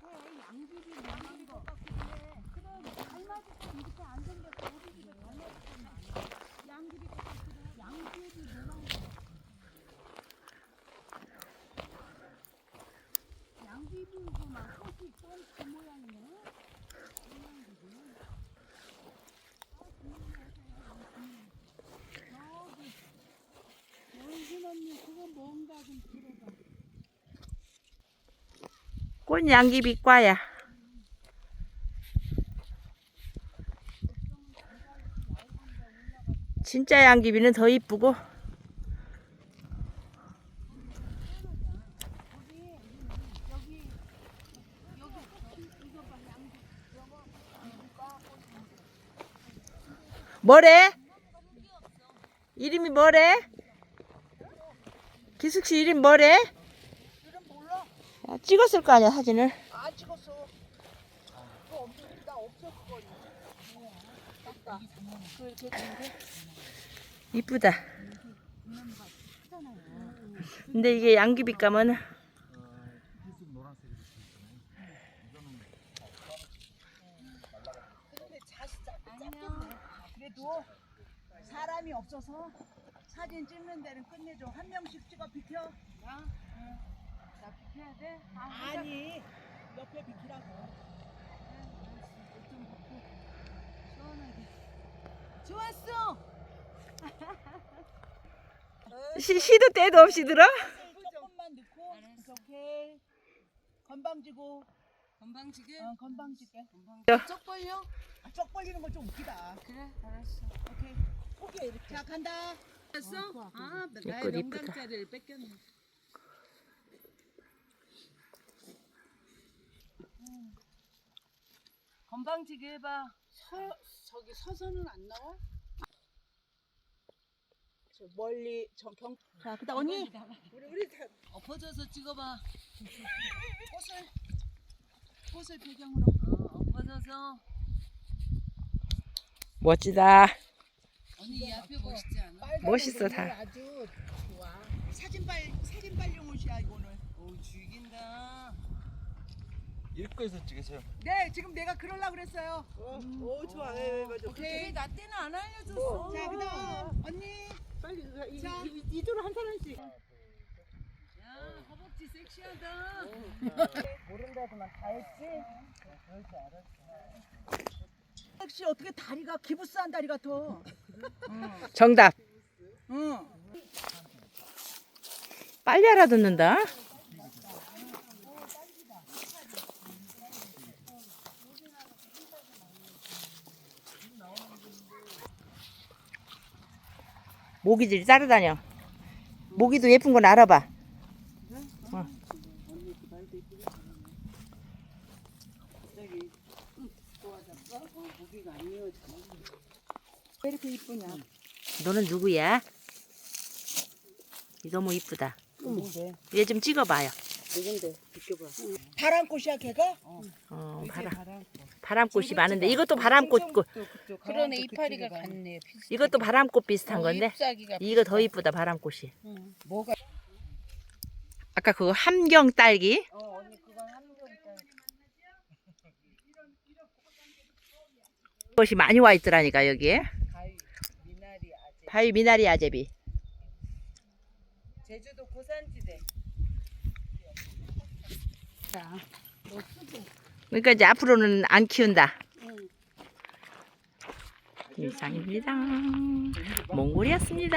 똑같아. 양귀비 나만 거. 그럼 달맞이도 이렇게 안 생겼어. 우리 집에 달맞이도 많아. 양귀비 똑같아. 양귀 꽃양귀비과야. 진짜 양귀비는 더 이쁘고 뭐래? 이름이 뭐래? 기숙 씨 이름 뭐래? 야, 찍었을 거 아니야 사진을. 안 찍었어. 그거 없어. 나 없어 그거. 딱그 이렇게 된게 이쁘다. 근데 이게 양귀비 까면 근데 자식 짧겠네. 그래도 사람이 없어서 사진 찍는 데는 끝내줘. 한 명씩 찍어 비켜. 나? 나 비켜야 돼? 아니 옆에 비키라고. 좀 벗고 시원하게. 좋았어. 시, 시도 때도 없이 들어? 조금만 넣고. 오케이. 건방지고. 건방지게? 어, 건방지게. 쩍 벌려? 아, 쩍 벌리는 거좀 웃기다. 그래 알았어 오케이. 포기해 이렇게. 자 간다. 됐어? 아 나의 이쁘다. 명당자리를 뺏겼네 건방지게 해봐 서, 저기 서서는 안 나와? 저 멀리 저 경. 자 그다음 언니. 우리 우리 다 엎어져서 찍어봐 꽃을 꽃을 배경으로. 어, 엎어져서 멋지다. 언니 이 앞에 멋있지 않아? 빨간 멋있어, 다. 아주 좋아. 사진 빨 사진 빨용 옷이야 이거는. 오 죽인다 일거에서 찍으세요. 네 지금 내가 그럴라 그랬어요. 오, 좋아. 네, 맞아. 왜 오케이. 나 때는 안 알려줬어 자 그다음 언니. 빨리 자 이쪽으로 한 사람씩. 야 허벅지 섹시하다 모른다고만 다 했지. 혹시 어떻게 다리가 기부스한 다리 같아. 정답. 응. 빨리 알아듣는다. 모기들이 따라다녀. 모기도 예쁜 건 알아봐. 어. 왜 이렇게 이쁘냐? 너는 누구야? 이 너무 이쁘다. 얘좀 찍어봐요. 바람꽃이야 걔가? 어, 바람. 바람꽃 이 많은데 이것도 바람꽃. 꽃. 그러네 이파리가 같네 이것도 바람꽃 비슷한 건데 잎사귀가 이거 더 이쁘다 바람꽃이. 뭐가 아까 그거 함경 딸기. 어 언니 그건 함정이다 것이 많이 와 있더라니까 여기에. 가위 미나리 아재 바위 미나리 아제비. 제주도 고산지대 그러니까 이제 앞으로는 안 키운다. 이상입니다. 몽골이었습니다.